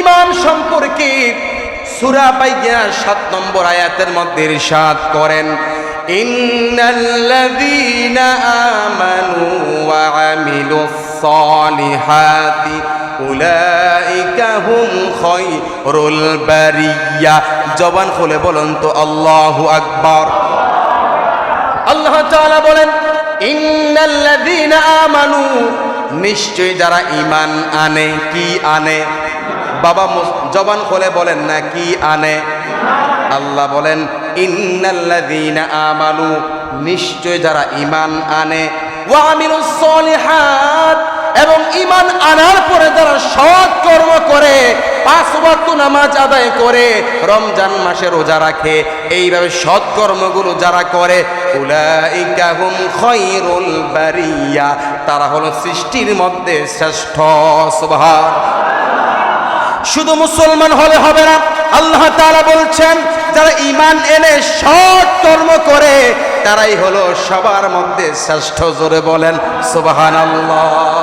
ইমান সম্পর্কে সূরা বাইয়া সাত নম্বর আয়াতের মধ্যে ইরশাদ করেন জবান খুলে বলুন তো, আল্লাহু আকবার। আল্লাহ বলেন, ইন্নাল্লাযীনা আমানু নিশ্চয় যারা ইমান আনে, কি আনে? বাবা জবান খোলে বলেন না, কি আনে? আল্লাহ বলেন, ইন্নাল্লাযীনা আমানু নিশ্চয় যারা ইমান আনে। এবং ইমান আনার পরে যারা সৎ কর্ম করে পাঁচ ওয়াক্ত নামাজ আদায় করে, রমজান মাসে রোজা রাখে। এইভাবে সৎ কর্মগুলো যারা করে বারিয়া। তারা হলো সৃষ্টির মধ্যে শ্রেষ্ঠ, সুবহান। শুধু মুসলমান হলে হবে না, আল্লাহ তাআলা বলছেন, যারা ঈমান এনে সৎ কর্ম করে, তারাই হলো সবার মধ্যে শ্রেষ্ঠ। জোরে বলেন, সুবহানাল্লাহ।